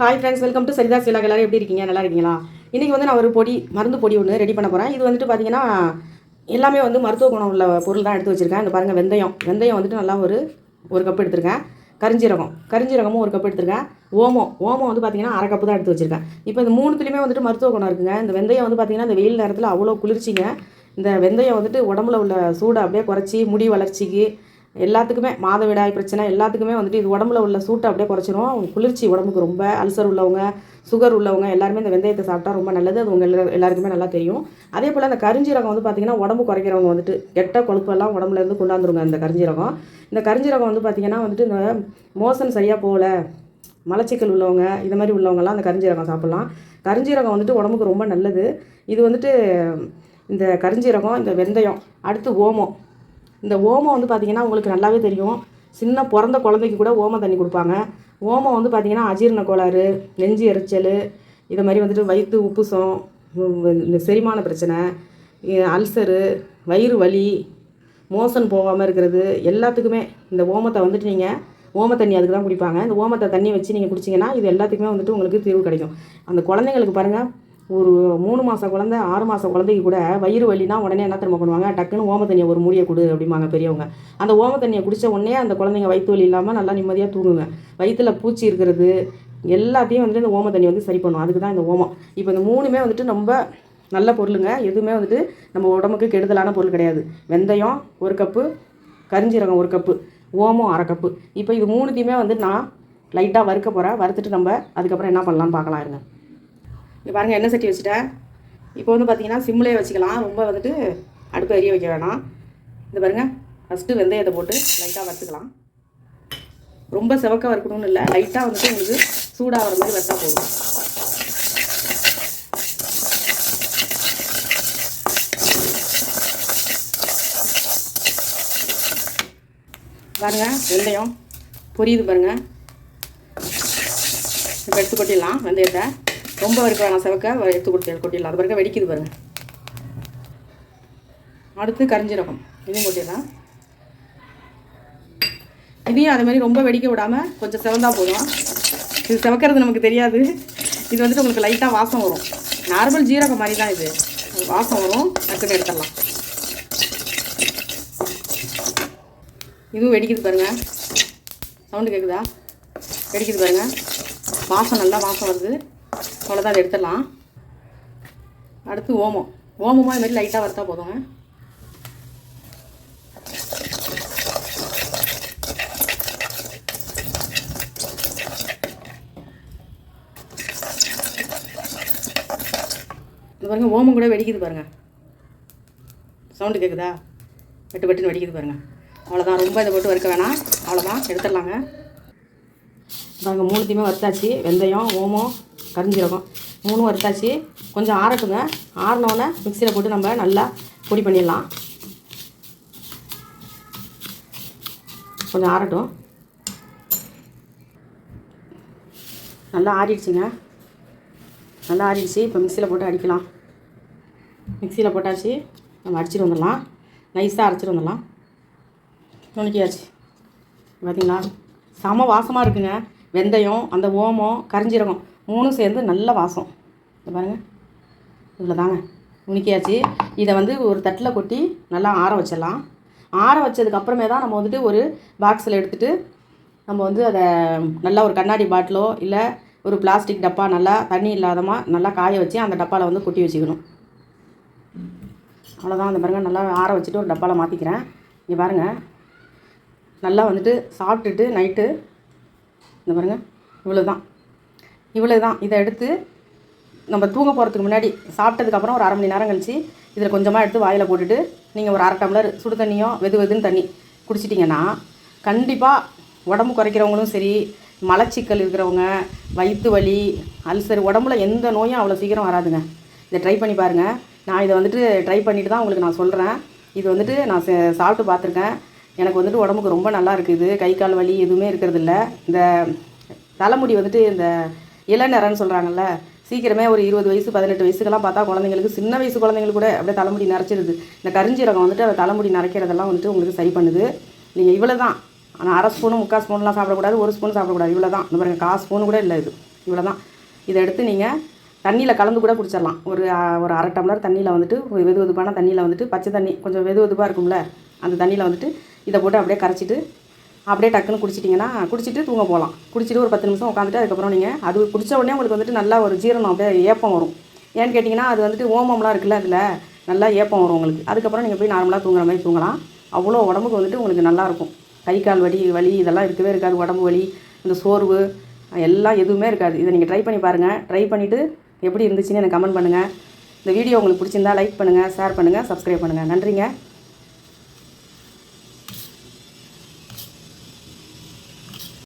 Hi friends welcome to Saritha Sila எல்லோரும் எப்படி இருக்கீங்க? நல்லா இருக்கீங்களா? இன்றைக்கி வந்து நான் ஒரு பொடி மருந்து பொடி ஒன்று ரெடி பண்ண போகிறேன் இது வந்துட்டு பார்த்தீங்கன்னா எல்லாமே வந்து மருத்துவ குணம் உள்ள பொருள் தான் எடுத்து வச்சுருக்கேன். இந்த பாருங்கள் வெந்தயம். வெந்தயம் வந்துட்டு நல்லா ஒரு ஒரு கப் எடுத்திருக்கேன். கரிஞ்சீரகம். கரிஞ்சீரகமும் ஒரு கப் எடுத்திருக்கேன். ஓமம். ஓமம் வந்து பார்த்தீங்கன்னா அரை கப்பு தான் எடுத்து வச்சுருக்கேன். இப்போ இந்த மூணுத்துலேயுமே வந்துட்டு மருத்துவ குணம் இருக்குங்க. இந்த வெந்தயம் வந்து பார்த்தீங்கன்னா இந்த வெயில் நேரத்தில் அவ்வளோ குளிர்ச்சிங்க. இந்த வெந்தயம் வந்துட்டு உடம்புல உள்ள சூடை அப்படியே குறைச்சி முடி வளர்ச்சிக்கு எல்லாத்துக்குமே மாதவிடாய் பிரச்சனை எல்லாத்துக்குமே வந்துட்டு இது உடம்புல உள்ள சூட்டை அப்படியே குறைச்சிரும். குளிர்ச்சி உடம்புக்கு ரொம்ப அல்சர் உள்ளவங்க சுகர் உள்ளவங்க எல்லாருமே இந்த வெந்தயத்தை சாப்பிட்டா ரொம்ப நல்லது. அது உங்கள் எல்லா எல்லாருக்குமே நல்லா தெரியும். அதே போல் அந்த கரிஞ்சீரகம் வந்து பார்த்திங்கன்னா உடம்பு குறைக்கிறவங்க வந்துட்டு கெட்ட கொழுப்பெல்லாம் உடம்புலேருந்து கொண்டாந்துருங்க அந்த கரிஞ்சீரகம். இந்த கரிஞ்சீரகம் வந்து பார்த்திங்கன்னா வந்துட்டு இந்த மோசன் சரியாக போகல மலச்சிக்கல் உள்ளவங்க இது மாதிரி உள்ளவங்கலாம் அந்த கரிஞ்சீரகம் சாப்பிட்லாம். கரிஞ்சீரகம் வந்துட்டு உடம்புக்கு ரொம்ப நல்லது. இது வந்துட்டு இந்த கரிஞ்சீரகம் இந்த வெந்தயம் அடுத்து ஓமம். இந்த ஓமம் வந்து பார்த்திங்கன்னா உங்களுக்கு நல்லாவே தெரியும். சின்ன பிறந்த குழந்தைக்கு கூட ஓமம் தண்ணி கொடுப்பாங்க. ஓமம் வந்து பார்த்திங்கன்னா அஜீரண கோளாறு நெஞ்சு எரிச்சல் இதை மாதிரி வந்துட்டு வயிற்று உப்புசம் இந்த செரிமான பிரச்சனை அல்சரு வயிறு வலி மோசன் போகாமல் இருக்கிறது எல்லாத்துக்குமே இந்த ஓமத்தை வந்துட்டு நீங்கள் ஓம தண்ணி அதுக்கு தான் குடிப்பாங்க. இந்த ஓமத்தை தண்ணி வச்சு நீங்கள் குடிச்சிங்கன்னா இது எல்லாத்துக்குமே வந்துட்டு உங்களுக்கு தீர்வு கிடைக்கும். அந்த குழந்தைங்களுக்கு பாருங்கள் ஒரு மூணு மாதம் குழந்தை ஆறு மாதம் குழந்தைக்கு கூட வயிறு வலினா உடனே என்ன திரும்ப பண்ணுவாங்க? டக்குன்னு ஓம தண்ணியை ஒரு மூடியை கொடு அப்படிம்பாங்க பெரியவங்க. அந்த ஓம தண்ணியை குடித்த உடனே அந்த குழந்தைங்க வயிற்று வலி இல்லாமல் நல்லா நிம்மதியாக தூங்குங்க. வயிற்றில் பூச்சி இருக்கிறது எல்லாத்தையும் வந்துட்டு இந்த ஓம தண்ணி வந்து சரி பண்ணும். அதுக்கு தான் இந்த ஓமம். இப்போ இந்த மூணுமே வந்துட்டு ரொம்ப நல்ல பொருளுங்க. எதுவுமே வந்துட்டு நம்ம உடம்புக்கு கெடுதலான பொருள் கிடையாது. வெந்தயம் ஒரு கப்பு கரிஞ்சீரகம் ஒரு கப்பு ஓமம் அரை கப்பு. இப்போ இது மூணுத்தையுமே வந்து நான் லைட்டாக வறுக்க போகிறேன் வறுத்துட்டு நம்ம அதுக்கப்புறம் என்ன பண்ணலாம்னு பார்க்கலாம் இருங்க. இங்கே பாருங்கள் எண்ணெய் சட்டி வச்சுட்டேன். இப்போ வந்து பார்த்தீங்கன்னா சிம்லேயே வச்சுக்கலாம். ரொம்ப வந்துட்டு அடுப்பு எரிய வைக்க வேணாம். இந்த பாருங்கள் ஃபஸ்ட்டு வெந்தயத்தை போட்டு லைட்டாக வறுத்துக்கலாம். ரொம்ப செவக்க வறுக்கணும்னு இல்லை லைட்டாக வந்துட்டு உங்களுக்கு சூடாகிற மாதிரி வறுத்தா போதும். பாருங்கள் வெந்தயம். பொரியுது பாருங்கள் இப்போ எடுத்து கொட்டிடலாம் வெந்தயத்தை. ரொம்ப வறுக்க வேணாம் செவக்க எடுத்து கொடுத்து கொட்டிடலாம் அது பிறகு வெடிக்குது பாருங்க. அடுத்து கரிஞ்சீரகம். இதையும் கொட்டிடலாம். இதையும் அதே மாதிரி ரொம்ப வெடிக்க விடாமல் கொஞ்சம் செவந்தா போதும். இது செவக்கிறது நமக்கு தெரியாது. இது வந்துட்டு உங்களுக்கு லைட்டாக வாசம் வரும். நார்மல் ஜீரகம் மாதிரி தான் இது. வாசம் வரும். டக்குன்னு எடுத்துடலாம். இதுவும் வெடிக்குது பாருங்க. சவுண்டு கேட்குதா வெடிக்குது பாருங்க. வாசம் நல்லா வாசம் வருது. அவ்வளோதான் அதை எடுத்துடலாம். அடுத்து ஓமம். ஓமமாக இது மாதிரி லைட்டாக வறுத்தா போதுங்க இது பாருங்கள் ஓமம் கூட வெடிக்குது பாருங்கள் சவுண்டு கேட்குதா வெட்டு வெட்டுன்னு வெடிக்குது பாருங்கள் அவ்வளோதான் ரொம்ப இதை போட்டு வறுக்க வேணாம். அவ்வளோதான் எடுத்துடலாங்க. பாருங்க மூணுத்தையுமே வறுத்தாச்சு வெந்தயம் ஓமம் கரிஞ்சீரகம். மூணும் வறுத்தாச்சு. கொஞ்சம் ஆறட்டுங்க. ஆறினோடனே மிக்சியில் போட்டு நம்ம நல்லா பொடி பண்ணிடலாம். கொஞ்சம் ஆறட்டும். நல்லா ஆறிடுச்சுங்க. நல்லா ஆறிடுச்சு. இப்போ மிக்சியில் போட்டு அடிக்கலாம். மிக்சியில் போட்டாச்சு. நம்ம அடிச்சிட்டு வந்துடலாம். நைஸாக அரைச்சிட்டு வந்துடலாம். நுணுக்கியாச்சு. பார்த்தீங்களா செம வாசமாக இருக்குங்க. வெந்தயம் அந்த ஓமம் கரிஞ்சீரகம் மூணும் சேர்ந்து நல்ல வாசம். இந்த பாருங்கள் இவ்வளோ தாங்க நுணுக்கியாச்சு இதை வந்து ஒரு தட்டில் கொட்டி நல்லா ஆற வச்சிடலாம். ஆற வச்சதுக்கு அப்புறமே தான் நம்ம வந்துட்டு ஒரு பாக்ஸில் எடுத்துகிட்டு நம்ம வந்து அதை நல்லா ஒரு கண்ணாடி பாட்டிலோ இல்லை ஒரு பிளாஸ்டிக் டப்பா நல்லா தண்ணி இல்லாதமா நல்லா காய வச்சு அந்த டப்பாவில் வந்து கொட்டி வச்சுக்கணும். அவ்வளோதான் அந்த பாருங்க. நல்லா ஆற வச்சுட்டு ஒரு டப்பாவில் மாற்றிக்கிறேன் இங்கே பாருங்கள் நல்லா வந்துட்டு சாப்பிட்டுட்டு நைட்டு இந்த பாருங்கள் இவ்வளோ தான் இவ்வளோ தான் இதை எடுத்து நம்ம தூங்க போகிறதுக்கு முன்னாடி சாப்பிட்டதுக்கப்புறம் ஒரு அரை மணி நேரம் கழிச்சு இதில் கொஞ்சமாக எடுத்து வாயில் போட்டுட்டு நீங்கள் ஒரு அரை டம்ளர் சுடு தண்ணியோ வெது வெதுன்னு தண்ணி குடிச்சிட்டிங்கன்னா கண்டிப்பாக உடம்பு குறைக்கிறவங்களும் சரி மலச்சிக்கல் இருக்கிறவங்க வயிற்று வலி அல்சர் உடம்புல எந்த நோயும் அவ்வளோ சீக்கிரம் வராதுங்க. இதை ட்ரை பண்ணி பாருங்கள் நான் இதை வந்துட்டு ட்ரை பண்ணிவிட்டு தான் உங்களுக்கு நான் சொல்கிறேன் இது வந்துட்டு நான் சே- சாப்பிட்டு பார்த்துருக்கேன். எனக்கு வந்துட்டு உடம்புக்கு ரொம்ப நல்லா இருக்குது. கை கால் வலி எதுவுமே இருக்கிறதில்ல. இந்த தலைமுடி வந்துட்டு இந்த இளநரன்னு சொல்கிறாங்கல்ல சீக்கிரமே ஒரு இருபது வயசு பதினெட்டு வயசுக்கெல்லாம் பார்த்தா குழந்தைங்களுக்கு சின்ன வயசு குழந்தைங்களுக்கு கூட அப்படியே தலைமுடி நரைச்சிருது. இந்த கரிஞ்சீரகம் வந்துட்டு அந்த தலைமுடி நரைக்கிறதெல்லாம் வந்துட்டு உங்களுக்கு சரி பண்ணுது. நீங்கள் இவ்வளோ தான் ஆனால் அரை ஸ்பூனு முக்கால் ஸ்பூன்லாம் சாப்பிடக்கூடாது ஒரு ஸ்பூன் சாப்பிடக்கூடாது. இவ்வளோ தான் இந்த பாருங்க கால் ஸ்பூன் கூட இல்லை இது. இவ்வளோ தான் இதை எடுத்து நீங்கள் தண்ணியில் கலந்து கூட குடிச்சிடலாம். ஒரு ஒரு அரை டம்ளர் தண்ணியில் வந்துட்டு வெது வெதுப்பான தண்ணியில் வந்துட்டு பச்சை தண்ணி கொஞ்சம் வெது வெதுப்பாக இருக்கும்ல அந்த தண்ணியில் வந்துட்டு இதை போட்டு அப்படியே கரைச்சிட்டு அப்படியே டக்குன்னு குடிச்சிட்டிங்கன்னா குடிச்சிட்டு தூங்க போகலாம். குடிச்சிட்டு ஒரு பத்து நிமிஷம் உட்காந்துட்டு அதுக்கப்புறம் நீங்கள் அது குடித்த உடனே உங்களுக்கு வந்துட்டு நல்லா ஒரு ஜீரணம் அப்படியே ஏப்பம் வரும். ஏன்னு கேட்டிங்கன்னா அது வந்துட்டு ஓமம்லாம் இருக்குல்ல அதில் நல்லா ஏப்பம் வரும் உங்களுக்கு. அதுக்கப்புறம் நீங்கள் போய் நார்மலாக தூங்குற மாதிரி தூங்கலாம். அவ்வளோ உடம்புக்கு வந்துட்டு உங்களுக்கு நல்லாயிருக்கும் கை கால் வலி வலி இதெல்லாம் இருக்கவே இருக்காது. உடம்பு வலி இந்த சோர்வு எல்லாம் எதுவுமே இருக்காது. இதை நீங்கள் ட்ரை பண்ணி பாருங்கள் ட்ரை பண்ணிவிட்டு எப்படி இருந்துச்சுன்னு எனக்கு கமெண்ட் பண்ணுங்கள் இந்த வீடியோ உங்களுக்கு பிடிச்சிருந்தா லைக் பண்ணுங்கள் ஷேர் பண்ணுங்கள் சப்ஸ்கிரைப் பண்ணுங்கள் நன்றிங்க.